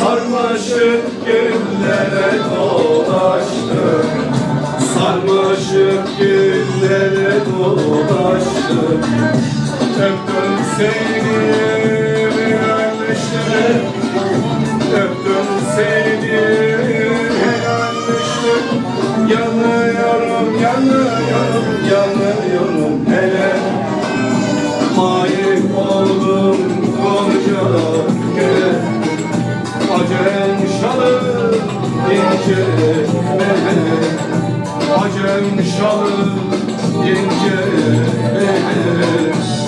Sarmaşık güllere dolaştım. Sarmaşık güllere dolaştım. Öptüm seni Öptüm seni yanlışlık Yanıyorum, yanıyorum, yanıyorum hele. Mağip oldum gonca güle Acem şalı ince bele Acem şalı ince bele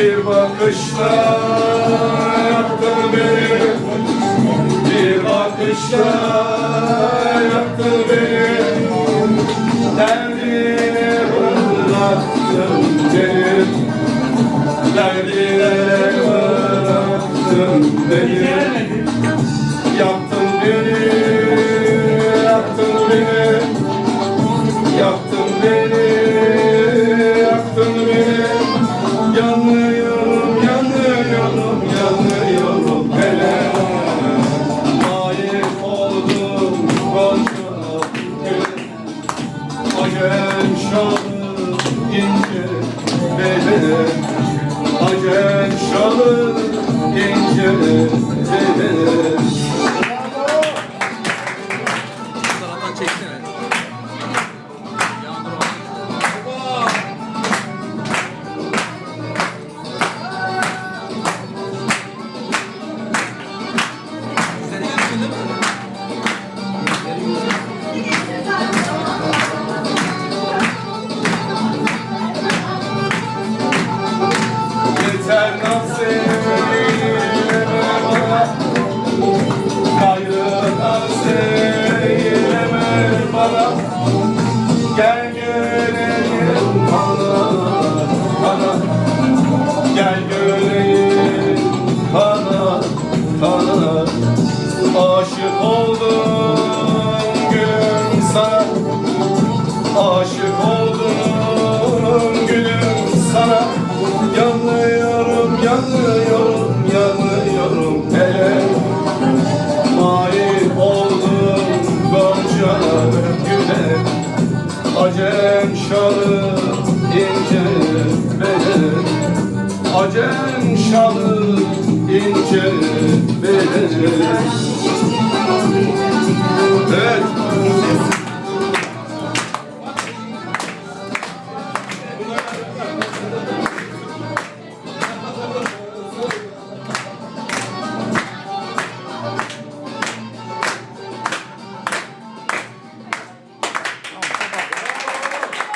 Bir bakışta yaktın beni Bir bakışta yaktın beni Derdine bıraktın beni Derdine bıraktın beni Yaktın beni Yaktın beni Yaktın beni Yaktın beni Yanıyorum, Yeter naz eyleme bana. Gayrı naz eyleme bana. Gel gelelim bana Bana. Gel gelelim bana Bana. Aşık oldum ince bele Acem şalı ince Evet